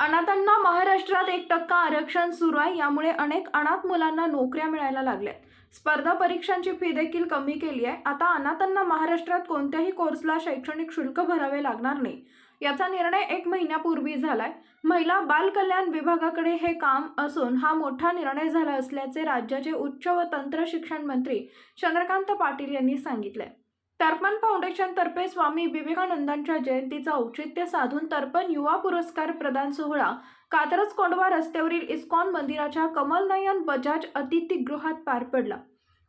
अनाथांना महाराष्ट्रात एक टक्का आरक्षण सुरू आहे. यामुळे अनेक अनाथ मुलांना नोकऱ्या मिळायला लागल्यात. स्पर्धा परीक्षांची फी देखील कमी केली आहे. आता अनाथांना महाराष्ट्रात कोणत्याही कोर्सला शैक्षणिक शुल्क भरावे लागणार नाही. याचा निर्णय एक महिन्यापूर्वी झालाय. महिला बाल कल्याण विभागाकडे हे काम असून हा मोठा निर्णय झाला असल्याचे राज्याचे उच्च व तंत्र शिक्षण मंत्री चंद्रकांत पाटील यांनी सांगितले तर्पण फाउंडेशन तर्फे स्वामी विवेकानंदांच्या जयंतीचं औचित्य साधून तर्पण युवा पुरस्कार प्रदान सोहळा. कात्रज कोंडवा रस्त्यावरील इस्कॉन मंदिराच्या कमलनयन बजाज अतिथीगृहात पार पडला.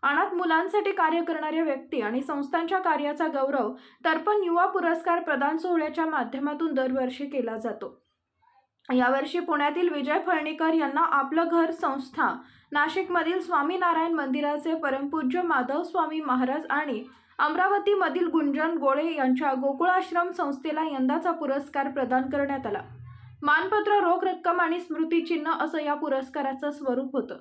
अनाथ मुलांसाठी कार्य करणाऱ्या व्यक्ती आणि संस्थांच्या कार्याचा गौरव तर्पण युवा पुरस्कार प्रदान सोहळ्याच्या माध्यमातून दरवर्षी केला जातो. यावर्षी पुण्यातील विजय फळणीकर यांना आपलं घर संस्था नाशिकमधील स्वामीनारायण मंदिराचे परमपूज्य माधव स्वामी महाराज आणि अमरावतीमधील गुंजन गोळे यांच्या गोकुळाश्रम संस्थेला यंदाचा पुरस्कार प्रदान करण्यात आला. मानपत्र रोख रक्कम आणि स्मृतिचिन्ह असं या पुरस्काराचं स्वरूप होतं.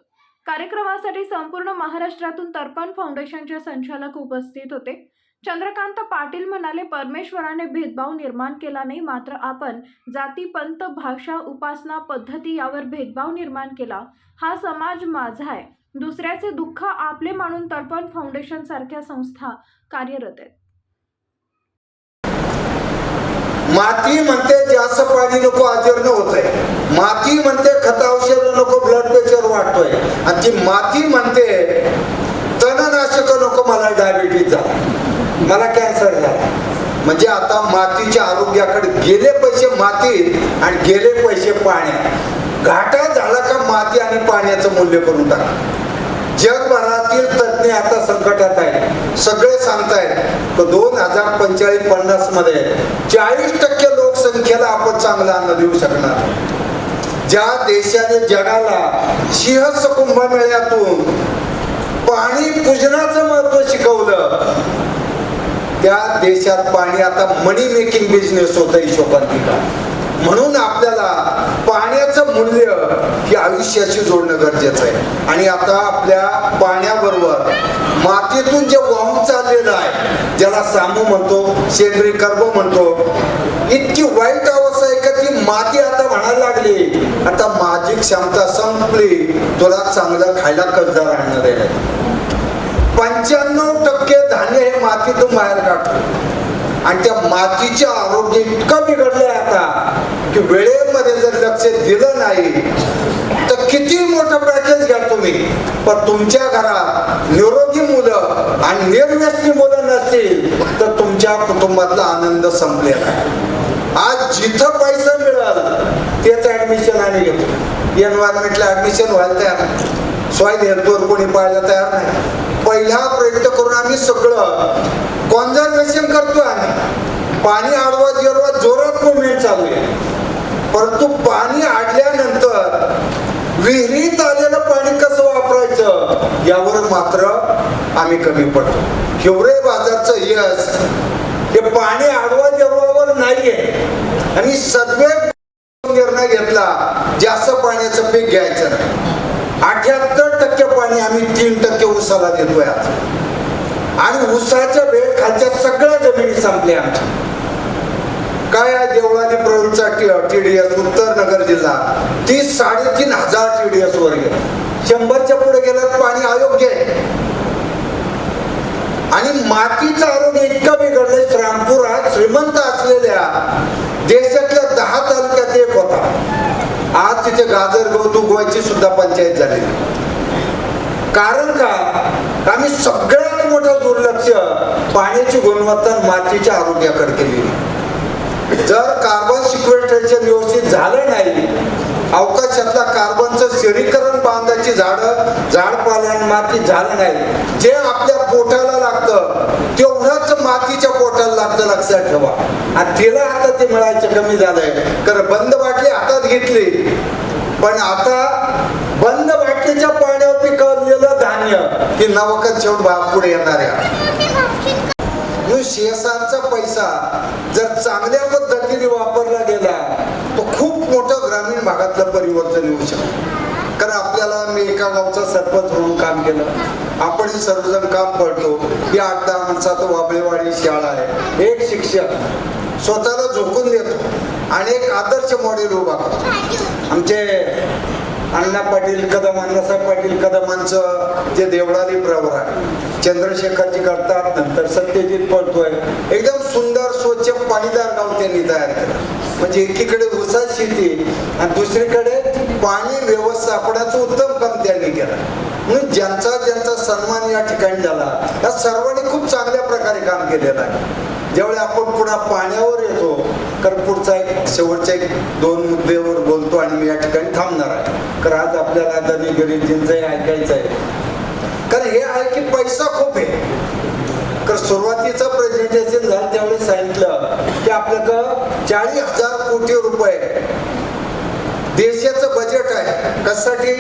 कार्यक्रमासाठी संपूर्ण महाराष्ट्रातून तर्पण फाउंडेशनचे संचालक उपस्थित होते. चंद्रकांत पाटील म्हणाले परमेश्वराने भेदभाव निर्माण केला नाही मात्र आपण जाती पंत भाषा उपासना पद्धती यावर भेदभाव निर्माण केला. हा समाज माझा आहे. दुसऱ्याचे दुःख आपले मानून तर्पण फाउंडेशन सारख्या संस्था कार्यरत आहेत. माती म्हणते जास्त पाणी नको आजीर्ण होत आहे माती म्हणते खत औषध नको ब्लड प्रेशर वाढतोय. आणि ती माती म्हणते तणनाशक नको मला डायबिटीज झाला. मला कॅन्सर झाला. म्हणजे आता मातीच्या आरोग्याकडे गेले पैसे मातीत आणि गेले पैसे पाण्यात घाटा झाला का माती आणि पाण्याचं मूल्य करून टाका. जगभरातील तज्ज्ञ आता संकटात आहे सगळे सांगतायत दोन हजार पंचेचाळीस पन्नासमध्ये चाळीस टक्के लोकसंख्येला आपण चांगलं अन्न देऊ शकणार. ज्या देशाने जगाला सिंहस्थ कुंभमेळ्यातून पाणी पूजनाचं महत्त्व शिकवलं त्या देशात पाणी आता मनी मेकिंग बिझनेस होत हिशोबात म्हणून आपण पाण्याचं मूल्य हे आयुष्याशी जोडणं गरजेचं आहे. आणि आता आपल्या पाण्याबरोबर मातीतून जे वाहून चाललेलं आहे ज्याला सामू म्हणतो सेंद्रिय कर्ब म्हणतो इतकी वाईट अवस्था आहे का ती माती आता म्हणायला लागली. आता माझी क्षमता संपली. तुला चांगलं खायला कर्ज राहणार आहे. पंच्याण्णव टक्के धान्य हे मातीतून बाहेर काढतो. आणि त्या मातीचे आरोग्य इतकं बिघडलंय आता की वेळे दिलं नाही. तर किती मोठं पॅकेज घ्या तुम्ही? पण तुमच्या घरात निरोगी मुलं आणि निर्व्यसनी मुलं नसतील तर तुमच्या कुटुंबातला आनंद संपलेला आहे. आज जिथं पैसा मिळाल तेच ऍडमिशन आम्ही घेतो. एन्व्हायरमेंटला ऍडमिशन व्हायला तयार नाही. सॉईल हेल्थवर कोणी पाहायला तयार नाही. पहिला प्रयत्न करून आम्ही सगळं कॉन्झर्वेशन करतो आम्ही. पाणी आडवा जिरवा जोरात मुवमेंट चालू आहे. परंतु पाणी आडल्यानंतर विहिरीत आलेलं पाणी कसं वापरायचं यावर मात्र आम्ही कमी पडतो. हिवरे बाजारचं यश हे पाणी आडवा जिरवावर नाहीये. आणि सगळे निर्णय घेतला जास्त पाण्याचं पीक घ्यायचं नाही. अठ्याहत्तर टक्के पाणी आम्ही तीन टक्के उसाला देतोय आज. आणि उसाच्या वेळ खालच्या सगळ्या जमिनी संपल्या आमच्या. काय देवळाने देवळाली प्रवीणचा टीडीएस उत्तर नगर जिल्हा ती साडेतीन हजार टी डी एस वर गेला. शंभरच्या पुढे गेलं पाणी अयोग्य आहे. आणि मातीचं आरोग्य इतकं बिघडलंय श्रामपूर श्रीमंत असलेल्या देशातल्या दहा तालुक्यात एक होता. आज तिथे गाजर गवत उगवायची सुद्धा पंचायत झाली. कारण का? आम्ही सगळ्यात मोठं दुर्लक्ष पाण्याची गुणवत्ता मातीच्या आरोग्याकडे केलेली जर कार्बन सिक्वेस्ट्रेशन व्यवस्थित झालं नाही अवकाशातला कार्बनचं शहरीकरण बांधाची झाडं झाड पालन माती झालं नाही जे आपल्या पोटाला लागतं तेवढंच मातीच्या पोटाला लागतं लक्षात ठेवा. आणि तिला आता ते मिळायचं कमी झालंय. कारण बंद बाटली हातात घेतली पण आता बंद बाटलीच्या पाण्यावर पिकवलेलं धान्य हे नवकत शेवट भाग पुढे येणार आहे. सीएसआरचा पैसा जर चांगल्या पद्धतीने वापरला गेला तर खूप मोठं ग्रामीण भागातलं परिवर्तन येऊ शकतं. कारण आपल्याला मी एका गावचा सरपंच म्हणून काम केलं. आपण सर्वजण काम पडतो ही आठ दहा माणसाचं वाबळेवाडी शाळा आहे. एक शिक्षक. स्वतःला झोकून देतो. आणि एक आदर्श मॉडेल उभा करतो. आमचे अण्णा पाटील कदम अण्णासाहेब पाटील कदमांचं जे देवळाली प्रवर आहे चंद्रशेखरजी करतात नंतर सत्यजित पडतोय एकदम सुंदर स्वच्छ पाणीदार गाव त्यांनी तयार केलं. म्हणजे एकीकडे उसात शेती आणि दुसरीकडे पाणी व्यवस्थापनाचं उत्तम काम त्यांनी केलं. म्हणून ज्यांचा ज्यांचा सन्मान या ठिकाणी झाला या सर्वांनी खूप चांगल्या प्रकारे काम केलेलं आहे. ज्यावेळी आपण पुन्हा पाण्यावर येतो तर शेवटच्या एक दोन मुद्द्यावर बोलतो आणि मी या ठिकाणी थांबणार आहे. कारण आज आपल्याला दनी गरीबजींचंही ऐकायचं आहे. कारण हे आहे की पैसा खूप आहे. तर सुरुवातीचं प्रेझेंटेशन झालं त्यावेळेस सांगितलं की आपल्याकडं चाळीस हजार कोटी रुपये देशाचं बजेट आहे. कशासाठी?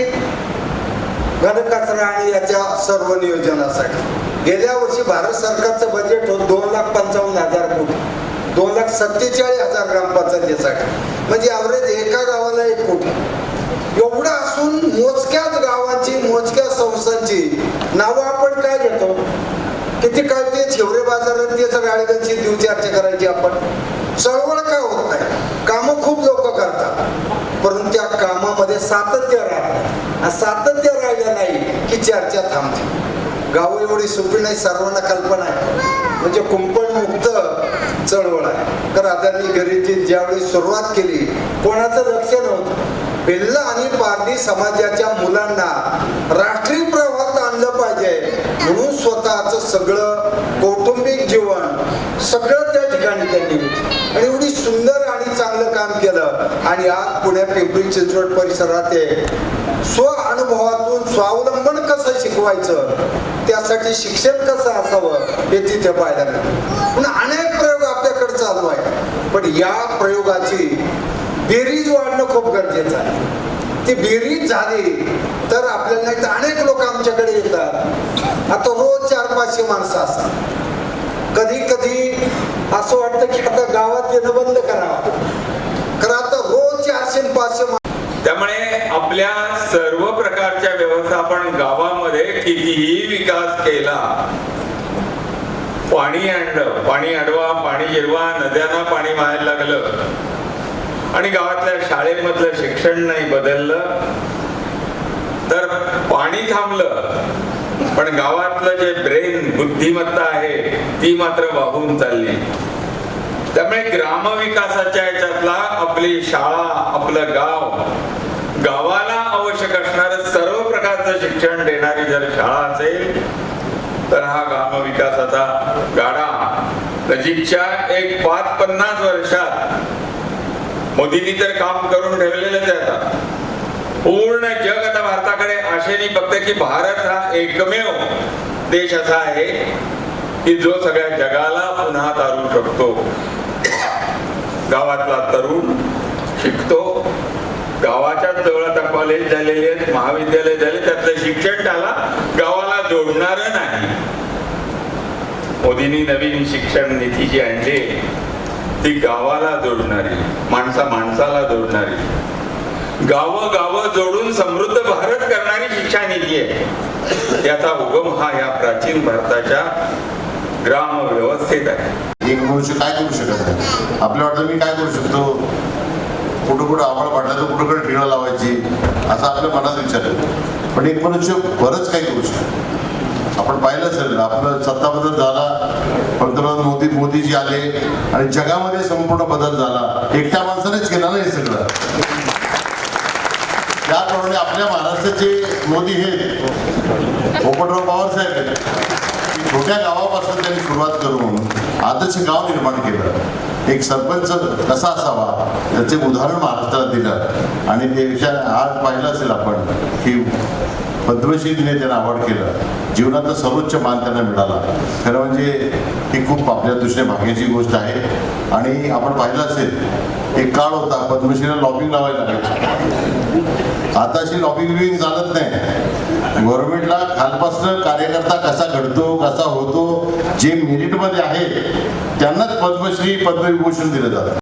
घनकचरा आणि याच्या सर्व नियोजनासाठी. गेल्या वर्षी भारत सरकारचं बजेट होत दोन लाख पंचावन्न हजार कोटी. दोन लाख सत्तेचाळीस हजार ग्रामपंचायतीसाठी म्हणजे ॲव्हरेज एका गावाला एक कोटी. एवढं असून मोजक्याच गावांची मोजक्या संस्थांची नावं आपण काय घेतो? किती काय ते शिवरे बाजारात तेच गाडीगंची देऊ चर्चा करायची आपण? चळवळ काय होत नाही. कामं खूप लोक करतात. परंतु त्या कामामध्ये सातत्य राहत नाही. सातत्य राहिलं नाही की चर्चा थांबते. गाव एवढी सोपी नाही सर्वांना कल्पना आहे. म्हणजे कुंपण मुक्त चळवळ आहे. तर आदरणीय गरीबजी ज्यावेळी सुरुवात केली कोणाचं लक्ष नव्हतं. बेल्ला आणि पारडी समाजाच्या मुलांना राष्ट्रीय प्रवाहात आणलं पाहिजे. म्हणून स्वतःचं सगळं कौटुंबिक जीवन सगळं त्या ठिकाणी त्यांनी आणि एवढी सुंदर आणि चांगलं काम केलं. आणि आज पुण्या पिंपरी चिंचवड परिसरात स्व अनुभवातून स्वावलंबन कसं शिकवायचं त्यासाठी शिक्षण कसं असावं हे तिथे पाहायला मिळतं. पण अनेक प्रयोग आपल्याकडे चालू आहे पण या प्रयोगाची बेरीज वाढणं खूप गरजेचं आहे. ती बेरीज झाली तर आपल्याला इथं अनेक लोक आमच्याकडे येतात. आता रोज चार पाचशे माणसं असतात. कधी कधी असं वाटतं की आता गावात येणं बंद करावं. कारण आता रोज चारशे पाचशे त्यामुळे आपल्या सर्व प्रकारच्या व्यवस्थापन गावामध्ये कितीही विकास केला पाणी आणलं पाणी अडवा पाणी जिरवा नद्यांना पाणी व्हायला लागलं. आणि गावातल्या शाळेमधलं शिक्षण नाही बदललं. तर पाणी थांबलं. पण गावातलं जे ब्रेन बुद्धिमत्ता आहे ती मात्र वाहून चालली. त्यामुळे ग्रामविकासाच्या याच्यातला आपली शाळा आपलं गाव गावाला आवश्यक असणार सर्व प्रकारचं शिक्षण देणारी जर शाळा असेल तर हा ग्रामविकासाचा गाडा. नजीकच्या एक पाच पन्नास वर्षात मोदींनी तर काम करून ठेवलेलंच आहे आता. पूर्ण जग आता भारताकडे आशेने बघते की भारत हा एकमेव देश असा आहे की जो सगळ्या जगाला पुन्हा तारू शकतो. गावातला तरुण शिकतो. गावाच्या जवळ आता कॉलेज झालेले आहेत महाविद्यालय झाले त्यातलं शिक्षण त्याला जोडणार नाही. मोदींनी नवीन शिक्षण नीती जी आणली ती गावाला जोडणारी माणसा माणसाला जोडणारी. गाव गाव जोडून समृद्ध भारत करणारी शिक्षा नीती आहे. त्याचा उगम हा या प्राचीन भारताच्या ग्राम व्यवस्थेत आहे काय करू शकत नाही? आपल्या वाटतं मी काय करू शकतो? कुठं कुठं आम्हाला वाटलं तर कुठं कुठं लावायची असं आपल्या मनात विचार येतो पण एक मनुष्य बरंच काही करू शकतो. आपण पाहिलं असेल आपलं सत्ता बदल झाला पंतप्रधान मोदी मोदीजी आले आणि जगामध्ये संपूर्ण बदल झाला. एकट्या माणसानेच केला ना हे सगळं. त्याप्रमाणे आपल्या महाराष्ट्राचे मोदी हे पोपटराव पवार साहेब आहेत छोट्या गावापासून त्यांनी सुरुवात करू म्हणून आदर्श गाव निर्माण केलं. एक सरपंच कसा असावा त्याचे उदाहरण महाराष्ट्राला दिलं. आणि ते विषय आज पाहिलं असेल आपण की पद्मश्रीने त्यांना आवड केलं. जीवनाचा सर्वोच्च मान त्यांना मिळाला. खरं म्हणजे ही खूप आपल्या दृष्टीने भाग्याची गोष्ट आहे. आणि आपण पाहिलं असेल एक काळ होता पद्मश्रीला लॉबिंग लावायला लागायची. आता अशी लॉबिंग बिबिंग चालत नाही. गव्हर्नमेंटला खालपासून कार्यकर्ता कसा घडतो कसा होतो जे मेरिटमध्ये आहे त्यांनाच पद्मश्री पद्मविभूषण दिलं जातं.